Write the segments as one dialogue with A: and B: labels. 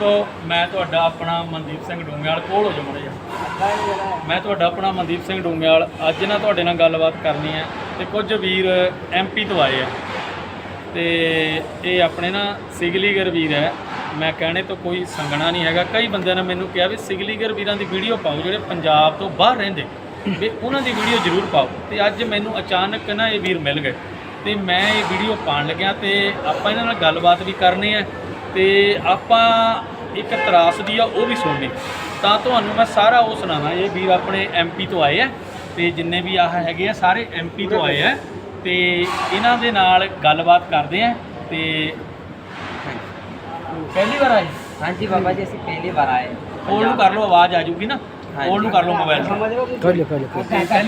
A: ਦੋਸਤੋ, ਮੈਂ ਤੁਹਾਡਾ ਆਪਣਾ ਮਨਦੀਪ ਸਿੰਘ ਡੂੰਗਿਆਲ ਕੋਲ ਹੋ ਜਾ ਮੜਾ ਜਾ ਮੈਂ ਤੁਹਾਡਾ ਆਪਣਾ ਮਨਦੀਪ ਸਿੰਘ ਡੂੰਗਿਆਲ ਅੱਜ ਨਾ ਤੁਹਾਡੇ ਨਾਲ ਗੱਲਬਾਤ ਕਰਨੀ ਹੈ ਤੇ ਕੁਝ ਵੀਰ ਐਮਪੀ ਤੋਂ ਆਏ ਆ। ਤੇ ਇਹ ਆਪਣੇ ਨਾ ਸਿਗਲੀਗਰ ਵੀਰ ਹੈ। ਮੈਂ ਕਹਿਣੇ ਤੋਂ ਕੋਈ ਸੰਗਣਾ ਨਹੀਂ ਹੈਗਾ। ਕਈ ਬੰਦਿਆਂ ਨੇ ਮੈਨੂੰ ਕਿਹਾ ਵੀ ਸਿਗਲੀਗਰ ਵੀਰਾਂ ਦੀ ਵੀਡੀਓ ਪਾਓ, ਜਿਹੜੇ ਪੰਜਾਬ ਤੋਂ ਬਾਹਰ ਰਹਿੰਦੇ। ਵੀ ਉਹਨਾਂ ਦੀ ਵੀਡੀਓ ਜ਼ਰੂਰ ਪਾਓ। ਤੇ ਅੱਜ ਮੈਨੂੰ ਅਚਾਨਕ ਨਾ ਇਹ ਵੀਰ ਮਿਲ ਗਏ। ਤੇ ਮੈਂ ਇਹ ਵੀਡੀਓ ਪਾਉਣ ਲੱਗਿਆ ਤੇ ਆਪਾਂ ਇਹਨਾਂ ਨਾਲ ਗੱਲਬਾਤ ਵੀ ਕਰਨੀ ਹੈ। ਤੇ ਆਪਾਂ ਇੱਕ ਤਰਾਸਦੀ ਆ ਉਹ ਵੀ ਸੁਣਨੀ ਤਾਂ ਤੁਹਾਨੂੰ ਮੈਂ ਸਾਰਾ ਉਹ ਸੁਣਾਵਾਂ। ਇਹ ਵੀਰ ਆਪਣੇ ਐਮਪੀ ਤੋਂ ਆਏ ਆ ਤੇ ਜਿੰਨੇ ਵੀ ਆਹ ਹੈਗੇ ਆ ਸਾਰੇ ਐਮਪੀ ਤੋਂ ਆਏ ਆ। ਤੇ ਇਹਨਾਂ ਦੇ ਨਾਲ ਗੱਲਬਾਤ ਕਰਦੇ ਆ ਤੇ ਪਹਿਲੀ ਵਾਰ ਆਏ?
B: ਹਾਂਜੀ ਬਾਬਾ ਜੀ ਅਸੀਂ ਪਹਿਲੀ ਵਾਰ ਆਏ।
A: ਕੋਲ ਨੂੰ ਕਰ ਲਓ ਆਵਾਜ਼ ਆ ਜੂਗੀ ਨਾ। ਕੋਲ ਨੂੰ ਕਰ ਲਓ ਮੋਬਾਈਲ
C: ਕਰ ਲਓ
A: ਪਹਿਲੀ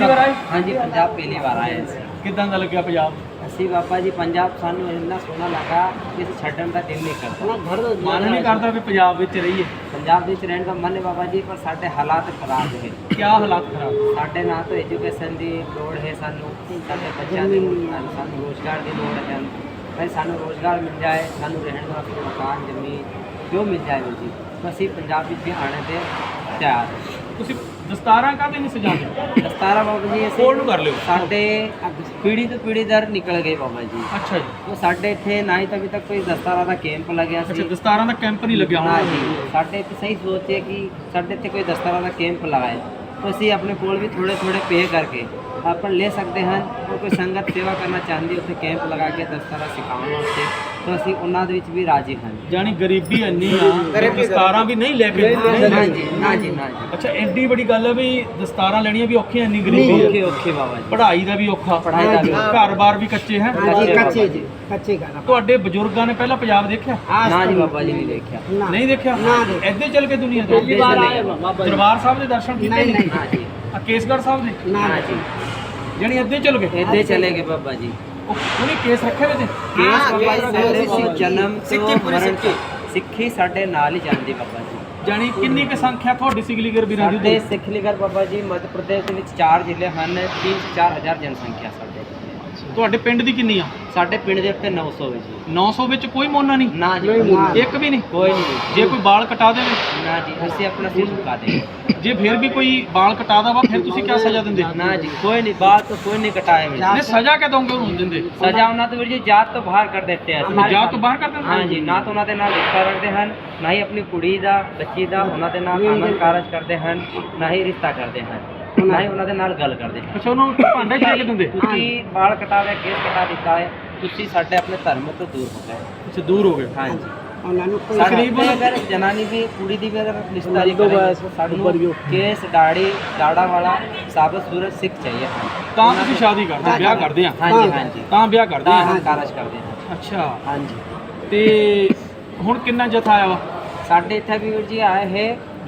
A: ਵਾਰ ਆਏ?
B: ਹਾਂਜੀ ਪੰਜਾਬ ਪਹਿਲੀ ਵਾਰ ਆਏ
A: ਕਿਦਾਂ ਦਾ ਲੱਗਿਆ ਪੰਜਾਬ?
B: ਅਸੀਂ ਬਾਬਾ ਜੀ ਪੰਜਾਬ ਸਾਨੂੰ ਇੰਨਾ ਸੋਹਣਾ ਲੱਗਾ ਕਿ ਅਸੀਂ ਛੱਡਣ ਦਾ ਦਿਲ ਨਹੀਂ ਕਰਦਾ।
A: ਮਨ ਨਹੀਂ ਕਰਦਾ ਵੀ ਪੰਜਾਬ ਵਿੱਚ ਰਹੀਏ।
B: ਪੰਜਾਬ ਵਿੱਚ ਰਹਿਣ ਦਾ ਮਨ ਹੈ ਬਾਬਾ ਜੀ ਪਰ ਸਾਡੇ ਹਾਲਾਤ ਖਰਾਬ ਹੈ
A: ਕੀ ਹਾਲਾਤ ਖਰਾਬ?
B: ਸਾਡੇ ਨਾਲ ਤਾਂ ਐਜੂਕੇਸ਼ਨ ਦੀ ਲੋੜ ਹੈ ਸਾਨੂੰ ਸਾਡੇ ਬੱਚਿਆਂ ਦੀ ਸਾਨੂੰ- ਰੋਜ਼ਗਾਰ ਦੀ ਲੋੜ ਹੈ। ਭਾਈ ਸਾਨੂੰ ਰੋਜ਼ਗਾਰ ਮਿਲ ਜਾਏ ਸਾਨੂੰ ਰਹਿਣ ਵਾਸਤੇ ਮਕਾਨ ਜ਼ਮੀਨ ਜੋ ਮਿਲ ਜਾਏ ਜੀ? ਅਸੀਂ ਪੰਜਾਬ ਵਿੱਚ ਆਣੇ ਤੇ ਤਿਆਰ
A: ਤੁਸੀਂ ਦਸਤਾਰਾਂ ਕਾਹਦੇ ਨਹੀਂ ਸਜਾਉਂਦੇ
B: ਦਸਤਾਰਾ ਬਾਬਾ ਜੀ
A: ਕੋਲ ਨੂੰ ਕਰ ਲਿਓ।
B: ਸਾਡੇ ਪੀੜੀ ਤੋਂ ਪੀੜੀ ਦਰ ਨਿਕਲ ਗਏ ਬਾਬਾ ਜੀ।
A: ਅੱਛਾ ਜੀ।
B: ਉਹ ਸਾਡੇ ਇੱਥੇ ਨਾ ਹੀ ਤਾਂ ਅਭੀ ਤੱਕ ਕੋਈ ਦਸਤਾਰਾ ਦਾ ਕੈਂਪ ਲੱਗਿਆ
A: ਅੱਛਾ
B: ਸੀ।
A: ਦਸਤਾਰਾਂ ਦਾ ਕੈਂਪ ਨਹੀਂ ਲੱਗਿਆ
B: ਨਾ
A: ਹੋਣਾ।
B: ਜੀ ਸਾਡੇ ਇੱਥੇ ਸਹੀ ਸੋਚੇ ਕਿ ਸਾਡੇ ਇੱਥੇ ਕੋਈ ਦਸਤਾਰਾ ਦਾ ਕੈਂਪ ਲਗਾਏ ਤਾਂ ਅਸੀਂ ਆਪਣੇ ਕੋਲ ਵੀ ਥੋੜੇ ਥੋੜੇ ਪੇ ਕਰਕੇ ਆਪਾਂ ਲੈ ਸਕਦੇ ਹਨ ਔਰ ਕੋਈ ਸੰਗਤ ਸੇਵਾ ਕਰਨਾ ਚਾਹੁੰਦੀ ਉੱਥੇ ਕੈਂਪ ਲਗਾ ਕੇ ਦਸਤਾਰਾ ਸਿਖਾਉਣ ਵਾਸਤੇ ਤਾਂ ਅਸੀਂ ਉਹਨਾਂ ਦੇ ਵਿੱਚ ਵੀ ਰਾਜੀ ਹਾਂ।
A: ਜਾਨੀ ਗਰੀਬੀ ਇੰਨੀ ਆ ਦਸਤਾਰਾਂ ਵੀ ਨਹੀਂ ਲੈ ਕੇ
B: ਨਾ ਜੀ ਨਾ ਜੀ ਨਾ ਜੀ
A: ਅੱਛਾ ਐਡੀ ਬੜੀ ਗੱਲ ਹੈ ਵੀ ਦਸਤਾਰਾਂ ਲੈਣੀਆਂ ਵੀ ਔਖੀਆਂ ਇੰਨੀ ਗਰੀਬੀ ਹੈ
B: ਓਕੇ ਬਾਬਾ ਜੀ।
A: ਪੜ੍ਹਾਈ ਦਾ ਵੀ ਔਖਾ।
B: ਪੜ੍ਹਾਈ ਦਾ ਵੀ ਔਖਾ।
A: ਘਰ-ਬਾਰ ਵੀ ਕੱਚੇ ਹੈ।
B: ਕੱਚੇ
C: ਕੱਚੇ ਜੀ ਕੱਚੇ ਗਾਣਾ
A: ਤੁਹਾਡੇ ਬਜ਼ੁਰਗਾਂ ਨੇ ਪਹਿਲਾਂ ਪੰਜਾਬ ਦੇਖਿਆ?
B: ਨਾ ਜੀ ਬਾਬਾ ਜੀ ਨਹੀਂ ਦੇਖਿਆ।
A: ਨਹੀਂ ਦੇਖਿਆ। ਇੱਥੇ ਚੱਲ ਕੇ ਦੁਨੀਆ ਦੇ
B: ਪਹਿਲੀ ਵਾਰ ਆਏ ਬਾਬਾ
A: ਦਰਬਾਰ ਸਾਹਿਬ ਦੇ ਦਰਸ਼ਨ ਕੀਤੇ
C: ਨਹੀਂ, ਨਹੀਂ।
B: ਨਾ ਜੀ।
A: ਆ ਕੇਸਗੜ੍ਹ ਸਾਹਿਬ ਦੇ?
B: ਨਾ ਜੀ।
A: ਜਾਨੀ ਇੱਥੇ ਚੱਲ ਗਏ
B: ਇੱਥੇ ਚਲੇ ਗਏ ਬਾਬਾ ਜੀ।
A: ਉਹ ਉਹਨੇ ਕੇਸ ਰੱਖੇ ਵੇ ਤੇ
B: ਕੇਸ ਬਾਬਾ ਜੀ ਸਾਡੇ
C: ਸਿੱਖੀ
B: ਸੀ ਜਨਮ
C: ਸਿੱਖੀ
B: ਤੋਂ
C: ਪੂਰੀ
B: ਮਰਨ
C: ਸਿੱਖੀ।
B: ਤੱਕ। ਸਿੱਖੀ ਸਾਡੇ ਨਾਲ ਹੀ ਜਾਂਦੀ ਬਾਬਾ ਜੀ।
A: ਜਾਨੀ ਕਿੰਨੀ ਕੁ ਸੰਖਿਆ ਤੁਹਾਡੀ ਸਿਗਲੀਗਰ ਵੀਰਾਂ ਦੀ
B: ਸਾਡੇ
A: ਉੱਧਰ?
B: ਸਿੱਖਲੀਗਰ ਬਾਬਾ ਜੀ ਮੱਧ ਪ੍ਰਦੇਸ਼ ਦੇ ਵਿੱਚ ਚਾਰ ਜ਼ਿਲ੍ਹੇ ਹਨ 3-4000 ਜਨਸੰਖਿਆ ਸਾਡੇ।
A: ਤੁਹਾਡੇ ਪਿੰਡ ਦੀ ਕਿੰਨੀ ਆ?
B: ਸਾਡੇ ਪਿੰਡ ਦੇ ਉੱਤੇ 900 ਹੈ ਜੀ
A: 900 ਵਿੱਚ ਕੋਈ ਮੋਨਾ ਨਹੀਂ?
B: ਨਾ ਜੀ
C: ਨਹੀਂ।
A: ਇੱਕ ਵੀ ਨਹੀਂ?
B: ਕੋਈ ਨਹੀਂ।
A: ਜੇ ਕੋਈ ਵਾਲ ਕਟਾ ਦੇਵੇ?
B: ਨਾ ਜੀ ਅਸੀਂ ਆਪਣਾ ਸਿਰ ਝੁਕਾ ਦੇ
A: ਜੇ ਫਿਰ ਵੀ ਕੋਈ ਵਾਲ ਕਟਾਦਾ ਵਾ ਫਿਰ ਤੁਸੀਂ ਕੀ ਸਜ਼ਾ ਦਿੰਦੇ?
B: ਨਾ ਜੀ ਕੋਈ ਨਹੀਂ ਬਾਤ ਤਾਂ ਕੋਈ ਨਹੀਂ ਕਟਾਏ ਵੀਰ
A: ਨੇ ਸਜ਼ਾ ਕਿਆ ਦੋਗੇ ਉਹਨੂੰ ਦਿੰਦੇ?
B: ਸਜ਼ਾ ਉਹਨਾਂ ਤੋਂ ਵੀਰ ਜੀ ਜਾਤ ਤੋਂ ਬਾਹਰ ਕਰ ਦਿੱਤੇ ਆ
A: ਤੁਸੀਂ ਜਾਤ ਤੋਂ ਬਾਹਰ ਕਰ ਦਿੰਦੇ?
B: ਹਾਂ ਜੀ ਨਾ ਤਾਂ ਉਹਨਾਂ ਦੇ ਨਾਲ ਰਿਸ਼ਤਾ ਰੱਖਦੇ ਹਨ ਨਾ ਹੀ ਆਪਣੀ ਕੁੜੀ ਦਾ ਬੱਚੀ ਦਾ ਉਹਨਾਂ ਦੇ ਨਾਲ ਆਨੰਦ ਕਾਰਜ ਕਰਦੇ ਹਨ ਨਾ ਹੀ ਰਿਸ਼ਤਾ ਕਰਦੇ ਹਨ ਨਾ ਹੀ ਉਹਨਾਂ ਦੇ ਨਾਲ ਗੱਲ ਕਰਦੇ ਹਨ।
A: ਅੱਛਾ ਉਹਨੂੰ ਭਾਂਡੇ ਕੇ ਦਿੰਦੇ?
B: ਤੁਸੀਂ ਵਾਲ ਕਟਾਵੇ ਕੇਸ ਕਟਾ ਦਿੱਤਾ ਹੈ। ਤੁਸੀਂ ਸਾਡੇ ਆਪਣੇ ਧਰਮ ਤੋਂ ਦੂਰ ਹੋ ਗਏ।
A: ਅੱਛਾ ਦੂਰ ਹੋ ਗਏ।
B: ਹਾਂਜੀ।
C: ਉਹਨਾਂ ਨੂੰ ਕੋਈ
A: ਤਕਰੀਬਨ-
B: ਅਗਰ ਜਨਾਨੀ ਦੀ ਕੁੜੀ ਦੀ ਵੀ ਅਗਰ ਰਿਸ਼ਤਾਰੀ
C: ਦੋ
B: ਕਰੇ
C: ਬਸ
B: ਸਾਨੂੰ
C: ਉੱਪਰ ਹੀ
B: ਕੇਸ ਦਾੜੀ ਦਾੜਾ ਵਾਲਾ ਸਾਬਤ ਸੂਰਤ ਸਿੱਖ ਚਾਹੀਏ।
A: ਤਾਂ ਤੁਸੀਂ ਸ਼ਾਦੀ ਕਰਦੇ ਵਿਆਹ ਕਰਦੇ ਆ
B: ਹਾਂਜੀ ਹਾਂਜੀ।
A: ਤਾਂ ਵਿਆਹ ਕਰਦੇ
B: ਤਾਂ
A: ਆ
B: ਹਮ ਕਾਰਜ ਕਰਦੇ ਹਾਂ।
A: ਅੱਛਾ।
B: ਹਾਂਜੀ।
A: ਤੇ ਹੁਣ ਕਿੰਨਾ ਜਥਾ ਆਇਆ ਵਾ?
B: ਸਾਡੇ ਇੱਥੇ ਵੀ ਵੀਰ ਜੀ ਆਏ ਹੈ।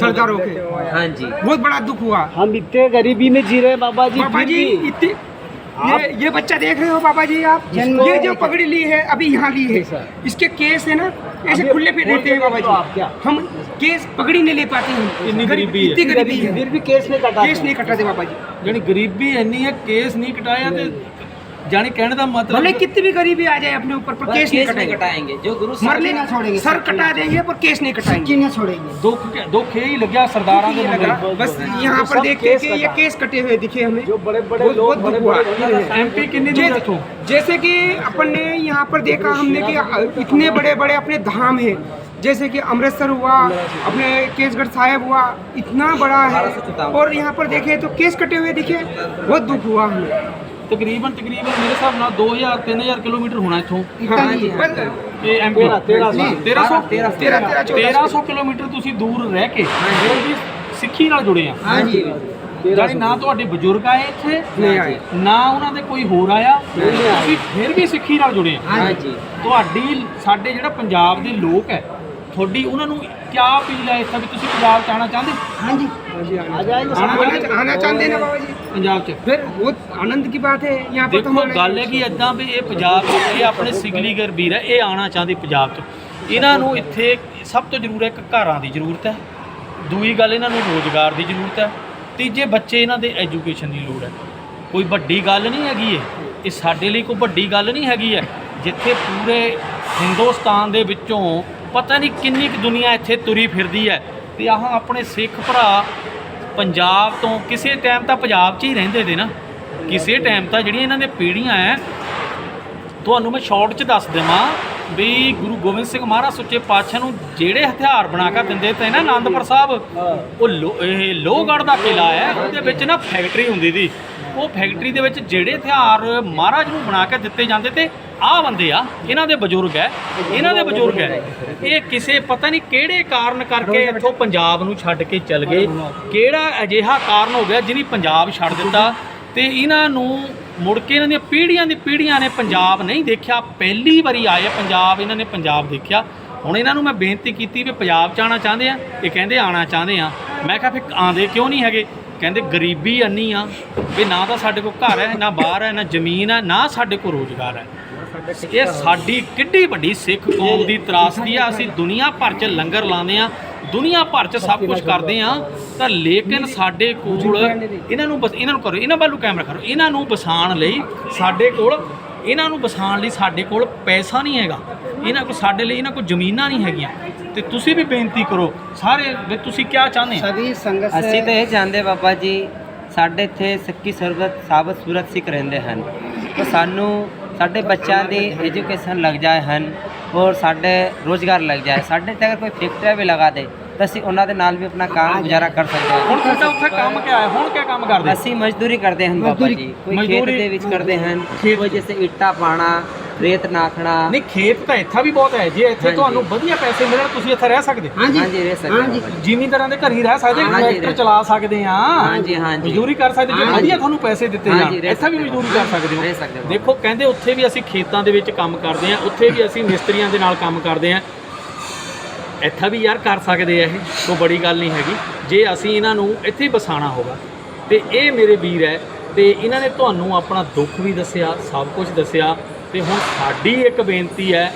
C: सरदार के हाँ जी। बहुत
D: बड़ा दुख हुआ।
C: हम इतने गरीबी में जी रहे हैं बाबा जी
D: बाबा जी इतने ये ये बच्चा देख रहे हो बाबा जी आप? ये जो पगड़ी ली है अभी यहाँ ली है। इसके केस है ना ऐसे खुले पे रहते हैं बाबा
C: जी आप क्या?
D: हम केस पगड़ी नहीं ले पाते हैं।
A: इतनी गरीबी है।
C: फिर भी केस नहीं कटा
D: केस नहीं कटाते बाबा जी
A: यानी गरीबी है नहीं है केस नहीं कटाया तो जाने कहने
D: का
A: मतलब भले
D: कितनी भी गरीबी आ जाए अपने ऊपर पर केस नहीं कटाएँगे।
B: कटाएँगे। जो गुरु
D: मर
C: लेना छोड़ेंगे
D: सर कटा देंगे पर केस नहीं कटाएँगे।
C: नहीं छोड़ेंगे।
A: दो दो खे ही
D: लग
A: गया
D: सरदार बस यहाँ पर देख के कि ये केस कटे हुए दिखे हमें।
C: जो बड़े बड़े लोग बड़े
A: एम पी कितने
D: जैसे कि अपन ने यहाँ पर देखा हमने कि इतने बड़े बड़े अपने धाम है। जैसे कि अमृतसर हुआ अपने केसगढ़ साहिब हुआ इतना बड़ा है। तो और यहाँ पर देखे तो केस कटे हुए दिखे। बहुत दुख हुआ हमें।
A: ਤਕਰੀਬਨ ਤਕਰੀਬਨ ਮੇਰੇ ਹਿਸਾਬ ਨਾਲ 2000 3000 ਕਿਲੋਮੀਟਰ ਹੋਣਾ ਇੱਥੋਂ। ਇਹ ਐਮਪੀ 1300 1300 ਕਿਲੋਮੀਟਰ ਤੁਸੀਂ ਦੂਰ ਰਹਿ ਕੇ ਸਿੱਖੀ ਨਾਲ ਜੁੜੇ ਆ। ਹਾਂਜੀ। ਨਾ ਤੁਹਾਡੇ ਬਜ਼ੁਰਗ ਆਏ ਇੱਥੇ ਨਾ ਉਹਨਾਂ ਦੇ ਕੋਈ ਹੋਰ ਆਇਆ ਤੁਸੀਂ ਫਿਰ ਵੀ ਸਿੱਖੀ ਨਾਲ ਜੁੜੇ ਆ। ਤੁਹਾਡੀ ਸਾਡੇ ਜਿਹੜਾ ਪੰਜਾਬ ਦੇ ਲੋਕ ਹੈ ਤੁਹਾਡੀ ਉਹਨਾਂ ਨੂੰ ਕੀ ਅਪੀਲ ਹੈ ਇੱਥੇ ਵੀ ਤੁਸੀਂ ਪੰਜਾਬ ਚ ਆਉਣਾ ਚਾਹੁੰਦੇ
D: हाँ जी
C: आ जाएंगे
A: आना
C: सब
D: आना आना चाहते हैं ना बाबा जी
A: ਪੰਜਾਬ ਚ
D: फिर वो आनंद की बात है यहाँ पर तो
A: ਦੇਖੋ
D: हमारे-
A: ਗੱਲ ਹੈ ਕਿ ਇਦਾਂ ਵੀ ਇਹ ਪੰਜਾਬ 'ਚ ਇਹ ਆਪਣੇ ਸਿਗਲੀਗਰ ਵੀਰ ਹੈ ਇਹ ਆਉਣਾ ਚਾਹੁੰਦੇ ਪੰਜਾਬ 'ਚ ਇਹਨਾਂ ਨੂੰ ਇੱਥੇ ਸਭ ਤੋਂ ਜ਼ਰੂਰ ਹੈ ਇੱਕ ਘਰਾਂ ਦੀ ਜ਼ਰੂਰਤ ਹੈ ਦੂਈ ਗੱਲ ਇਹਨਾਂ ਨੂੰ ਰੋਜ਼ਗਾਰ ਦੀ ਜ਼ਰੂਰਤ ਹੈ ਤੀਜੇ ਬੱਚੇ ਇਹਨਾਂ ਦੇ ਐਜੂਕੇਸ਼ਨ ਦੀ ਲੋੜ ਹੈ ਕੋਈ ਵੱਡੀ ਗੱਲ ਨਹੀਂ ਹੈਗੀ ਇਹ ਇਹ ਸਾਡੇ ਲਈ ਕੋਈ ਵੱਡੀ ਗੱਲ ਨਹੀਂ ਹੈਗੀ ਹੈ ਜਿੱਥੇ ਪੂਰੇ ਹਿੰਦੁਸਤਾਨ ਦੇ ਵਿੱਚੋਂ ਪਤਾ ਨਹੀਂ ਕਿੰਨੀ ਕੁ ਦੁਨੀਆ ਇੱਥੇ ਤੁਰੀ ਫਿਰਦੀ ਹੈ ਤੇ ਆਹ ਆਪਣੇ ਸਿੱਖ ਭਰਾ ਪੰਜਾਬ ਤੋਂ ਕਿਸੇ ਟਾਈਮ ਤਾਂ ਪੰਜਾਬ 'ਚ ਹੀ ਰਹਿੰਦੇ ਦੇ ਨਾ। ਕਿਸੇ ਟਾਈਮ ਤਾਂ ਜਿਹੜੀਆਂ ਇਹਨਾਂ ਦੇ ਪੀੜ੍ਹੀਆਂ ਐ ਤੁਹਾਨੂੰ ਮੈਂ ਸ਼ਾਰਟ 'ਚ ਦੱਸ ਦੇਵਾਂ ਵੀ ਗੁਰੂ ਗੋਬਿੰਦ ਸਿੰਘ ਮਹਾਰਾਜ ਸੁੱਚੇ ਪਾਤਸ਼ਾਹ ਨੂੰ ਜਿਹੜੇ ਹਥਿਆਰ ਬਣਾ ਕੇ ਦਿੰਦੇ ਤੇ ਨਾ ਆਨੰਦਪੁਰ ਸਾਹਿਬ ਉਹ ਇਹ ਲੋਹਗੜ੍ਹ ਦਾ ਕਿਲਾ ਹੈ ਉਹਦੇ ਵਿੱਚ ਨਾ ਫੈਕਟਰੀ ਹੁੰਦੀ ਸੀ। ਉਹ ਫੈਕਟਰੀ ਦੇ ਵਿੱਚ ਜਿਹੜੇ ਹਥਿਆਰ ਮਹਾਰਾਜ ਨੂੰ ਬਣਾ ਕੇ ਦਿੱਤੇ ਜਾਂਦੇ ਤੇ ਆਹ ਬੰਦੇ ਆ ਇਹਨਾਂ ਦੇ ਬਜ਼ੁਰਗ ਹੈ ਇਹਨਾਂ ਦੇ ਬਜ਼ੁਰਗ ਹੈ। ਇਹ ਕਿਸੇ ਪਤਾ ਨਹੀਂ ਕਿਹੜੇ ਕਾਰਨ ਕਰਕੇ ਇੱਥੋਂ ਪੰਜਾਬ ਨੂੰ ਛੱਡ ਕੇ ਚਲ ਗਏ। ਕਿਹੜਾ ਅਜਿਹਾ ਕਾਰਨ ਹੋ ਗਿਆ ਜਿਹਨੇ ਪੰਜਾਬ ਛੱਡ ਦਿੱਤਾ? ਤੇ ਇਹਨਾਂ ਨੂੰ ਮੁੜ ਕੇ ਇਹਨਾਂ ਦੀਆਂ ਪੀੜ੍ਹੀਆਂ ਦੀ ਪੀੜ੍ਹੀਆਂ ਨੇ ਪੰਜਾਬ ਨਹੀਂ ਦੇਖਿਆ। ਪਹਿਲੀ ਵਾਰੀ ਆਏ ਪੰਜਾਬ ਇਹਨਾਂ ਨੇ ਪੰਜਾਬ ਦੇਖਿਆ। ਹੁਣ ਇਹਨਾਂ ਨੂੰ ਮੈਂ ਬੇਨਤੀ ਕੀਤੀ ਵੀ ਪੰਜਾਬ ਚ ਆਉਣਾ ਚਾਹੁੰਦੇ ਆ ਇਹ ਕਹਿੰਦੇ ਆਉਣਾ ਚਾਹੁੰਦੇ ਆ। ਮੈਂ ਕਿਹਾ ਫਿਰ ਆਂਦੇ ਕਿਉਂ ਨਹੀਂ ਹੈਗੇ? ਕਹਿੰਦੇ ਗਰੀਬੀ ਅੰਨੀ ਆ ਵੀ ਨਾ ਤਾਂ ਸਾਡੇ ਕੋਲ ਘਰ ਹੈ ਨਾ ਬਾਹਰ ਹੈ ਨਾ ਜ਼ਮੀਨ ਹੈ ਨਾ ਸਾਡੇ ਕੋਲ ਰੋਜ਼ਗਾਰ ਹੈ। ਇਹ ਸਾਡੀ ਕਿੱਡੀ ਵੱਡੀ ਸਿੱਖ ਕੌਮ ਦੀ ਤਰਾਸਦੀ ਆ ਅਸੀਂ ਦੁਨੀਆ ਭਰ 'ਚ ਲੰਗਰ ਲਾਉਂਦੇ ਆ ਦੁਨੀਆ ਭਰ 'ਚ ਸਭ ਕੁਝ ਕਰਦੇ ਆ। ਤਾਂ ਲੇਕਿਨ ਸਾਡੇ ਕੋਲ ਇਹਨਾਂ ਨੂੰ ਬਸ ਇਹਨਾਂ ਨੂੰ ਕਰੋ ਇਹਨਾਂ ਵੱਲੋਂ ਕੈਮਰਾ ਕਰੋ ਇਹਨਾਂ ਨੂੰ ਬਸਾਣ ਲਈ ਸਾਡੇ ਕੋਲ ਇਹਨਾਂ ਨੂੰ ਬਸਾਣ ਲਈ ਸਾਡੇ ਕੋਲ ਪੈਸਾ ਨਹੀਂ ਹੈਗਾ। ਇਹਨਾਂ ਕੋਲ ਸਾਡੇ ਲਈ ਇਹਨਾਂ ਕੋਲ ਜ਼ਮੀਨਾਂ ਨਹੀਂ ਹੈਗੀਆਂ। ਤੇ ਤੁਸੀਂ ਵੀ ਬੇਨਤੀ ਕਰੋ ਸਾਰੇ ਤੁਸੀਂ ਕੀ ਚਾਹੁੰਦੇ?
C: ਸਭੀ ਸੰਗਤ
B: ਅਸੀਂ ਤਾਂ ਇਹ ਚਾਹੁੰਦੇ ਬਾਬਾ ਜੀ ਸਾਡੇ ਇੱਥੇ ਸੱਕੀ ਸਰਬਤ ਸਾਬਤ ਸੂਰਤ ਸਿੱਖ ਰਹਿੰਦੇ ਹਨ। ਸਾਨੂੰ ਸਾਡੇ ਬੱਚਿਆਂ ਦੀ ਐਜੂਕੇਸ਼ਨ ਲੱਗ ਜਾਏ ਹਨ ਔਰ ਸਾਡੇ ਰੋਜ਼ਗਾਰ ਲੱਗ ਜਾਏ। ਸਾਡੇ ਤੇ ਅਗਰ ਕੋਈ ਫੈਕਟਰੀ ਵੀ ਲਗਾ ਦੇ ਤਾਂ ਅਸੀਂ ਉਹਨਾਂ ਦੇ ਨਾਲ ਵੀ ਆਪਣਾ ਕੰਮ ਗੁਜ਼ਾਰਾ ਕਰ ਸਕਦੇ ਹਾਂ।
A: ਹੁਣ ਤੁਹਾਡਾ ਉੱਥੇ ਕੰਮ ਕਿਆ ਹੈ? ਹੁਣ ਕਿਆ ਕੰਮ ਕਰਦੇ?
B: ਅਸੀਂ ਮਜ਼ਦੂਰੀ ਕਰਦੇ ਹਨ ਬਾਬਾ ਜੀ। ਕੋਈ ਖੇਤ
A: ਮਜ਼ਦੂਰੀ-
B: ਦੇ ਵਿੱਚ ਕਰਦੇ ਹਨ ਕੋਈ ਜਿਵੇਂ ਇੱਟਾਂ ਪਾਣਾ ਰੇਤ ਨਾਖਣਾ
A: ਨਹੀਂ ਖੇਤ ਤਾਂ ਇੱਥਾ ਵੀ ਬਹੁਤ ਹੈ ਜੇ। ਇੱਥੇ
B: ਹਾਂਜੀ।
A: ਤੁਹਾਨੂੰ ਵਧੀਆ ਪੈਸੇ ਮਿਲਣ ਤੁਸੀਂ ਇੱਥੇ ਰਹਿ ਸਕਦੇ।
C: हाँ जी
B: ਹਾਂਜੀ ਰਹਿ ਸਕਦੇ ਹਾਂ ਬਾਬਾ ਜੀ।
A: ਜ਼ਿਮੀਂਦਾਰਾਂ ਦੇ ਘਰ ਹੀ ਰਹਿ ਸਕਦੇ
B: ਹਾਂਜੀ,
A: ਟਰੈਕਟਰ
B: ਰਹਿ-
A: ਚਲਾ ਸਕਦੇ ਆ
B: ਹਾਂਜੀ, ਹਾਂਜੀ।
A: ਮਜ਼ਦੂਰੀ ਕਰ ਸਕਦੇ ਜੇ
B: ਹਾਂਜੀ।
A: ਵਧੀਆ ਤੁਹਾਨੂੰ ਪੈਸੇ ਦਿੱਤੇ
B: ਹਾਂਜੀ,
A: ਜਾਣ
B: ਰਹਿ
A: ਇੱਥੇ ਵੀ
B: ਸਕਦੇ
A: ਮਜ਼ਦੂਰੀ ਕਰ ਸਕਦੇ
B: ਰਹਿ
A: ਹੋ
B: ਸਕਦੇ ਹੋ।
A: ਦੇਖੋ ਕਹਿੰਦੇ ਉੱਥੇ ਵੀ ਅਸੀਂ ਖੇਤਾਂ ਦੇ ਵਿੱਚ ਕੰਮ ਕਰਦੇ ਆ ਉੱਥੇ ਵੀ ਅਸੀਂ ਮਿਸਤਰੀਆਂ ਦੇ ਨਾਲ ਕੰਮ ਕਰਦੇ ਆ ਇੱਥੇ ਵੀ ਯਾਰ ਕਰ ਸਕਦੇ ਆ ਇਹ ਕੋਈ ਬੜੀ ਗੱਲ ਨਹੀਂ ਹੈਗੀ। ਜੇ ਅਸੀਂ ਇਹਨਾਂ ਨੂੰ ਇੱਥੇ ਹੀ ਬਸਾਣਾ ਹੋਗਾ ਤੇ ਇਹ ਮੇਰੇ ਵੀਰ ਹੈ ਤੇ ਇਹਨਾਂ ਨੇ ਤੁਹਾਨੂੰ ਆਪਣਾ ਦੁੱਖ ਵੀ ਦੱਸਿਆ ਸਭ ਕੁਝ ਦੱਸਿਆ। ਤੇ ਹੁਣ ਸਾਡੀ ਇੱਕ ਬੇਨਤੀ ਹੈ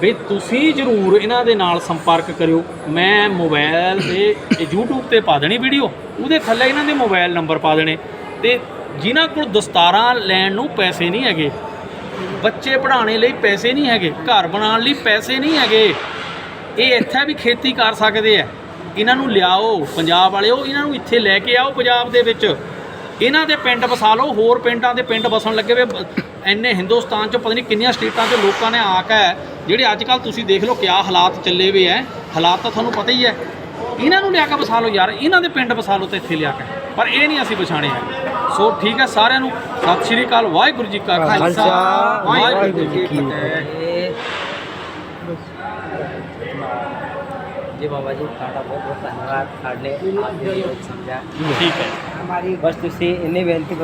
A: ਵੀ ਤੁਸੀਂ ਜਰੂਰ ਇਹਨਾਂ ਦੇ ਨਾਲ ਸੰਪਰਕ ਕਰਿਓ। ਮੈਂ ਮੋਬਾਈਲ ਦੇ ਇਹ YouTube ਤੇ ਪਾ ਦੇਣੀ ਵੀਡੀਓ, ਉਹਦੇ ਥੱਲੇ ਇਹਨਾਂ ਦੇ ਮੋਬਾਈਲ ਨੰਬਰ ਪਾ ਦੇਣੇ। ਤੇ ਜਿਨ੍ਹਾਂ ਕੋਲ ਦਸਤਾਰਾਂ ਲੈਣ ਨੂੰ ਪੈਸੇ ਨਹੀਂ ਹੈਗੇ, ਬੱਚੇ ਪੜ੍ਹਾਉਣੇ ਲਈ ਪੈਸੇ ਨਹੀਂ ਹੈਗੇ, ਘਰ ਬਣਾਉਣ ਲਈ ਪੈਸੇ ਨਹੀਂ ਹੈਗੇ, ਇਹ ਇੱਥੇ ਵੀ ਖੇਤੀ ਕਰ ਸਕਦੇ ਆ। ਇਹਨਾਂ ਨੂੰ ਲਿਆਓ, ਪੰਜਾਬ ਵਾਲਿਓ, ਇਹਨਾਂ ਨੂੰ ਇੱਥੇ ਲੈ ਕੇ ਆਓ ਪੰਜਾਬ ਦੇ ਵਿੱਚ। ਇਹਨਾਂ ਦੇ ਪਿੰਡ ਵਸਾ ਲਓ, ਹੋਰ ਪਿੰਡਾਂ ਦੇ ਪਿੰਡ ਵਸਣ ਲੱਗੇ ਵੇ ਇੰਨੇ ਹਿੰਦੁਸਤਾਨ 'ਚ ਪਤਾ ਨਹੀਂ ਕਿੰਨੀਆਂ ਸਟੇਟਾਂ 'ਚ ਲੋਕਾਂ ਨੇ ਆ ਕੇ ਜਿਹੜੇ ਅੱਜ ਕੱਲ ਤੁਸੀਂ ਦੇਖ ਲਓ ਕਿਆ ਹਾਲਾਤ ਚੱਲੇ ਵੇ ਐ ਹਾਲਾਤ ਤਾਂ ਤੁਹਾਨੂੰ ਪਤਾ ਹੀ ਹੈ ਇਹਨਾਂ ਨੂੰ ਲਿਆ ਕੇ ਵਸਾ ਲਓ ਯਾਰ ਇਹਨਾਂ ਦੇ ਪਿੰਡ ਵਸਾ ਲਓ ਤੇ ਇੱਥੇ ਲਿਆ ਕੇ। ਪਰ ਇਹ ਨਹੀਂ ਅਸੀਂ ਪਛਾਣੇ ਹੈ ਸੋ ਠੀਕ ਹੈ ਸਾਰਿਆਂ ਨੂੰ ਸਤਿ ਸ਼੍ਰੀ ਅਕਾਲ ਵਾਹਿਗੁਰੂ ਜੀ ਕਾ ਖਾਲਸਾ ਵਾਹਿਗੁਰੂ ਜੀ ਕੀ ਫਤਿਹ।
B: ਜੀ ਬਾਬਾ ਜੀ ਤੁਹਾਡਾ ਬਹੁਤ ਬਹੁਤ ਧੰਨਵਾਦ। ਸਾਡੇ ਆਪ ਜੀ ਨੂੰ ਸਮਝਾ
A: ਠੀਕ ਹੈ
B: ਬਸ ਤੁਸੀਂ ਇੰਨੀ ਬੇਨਤੀ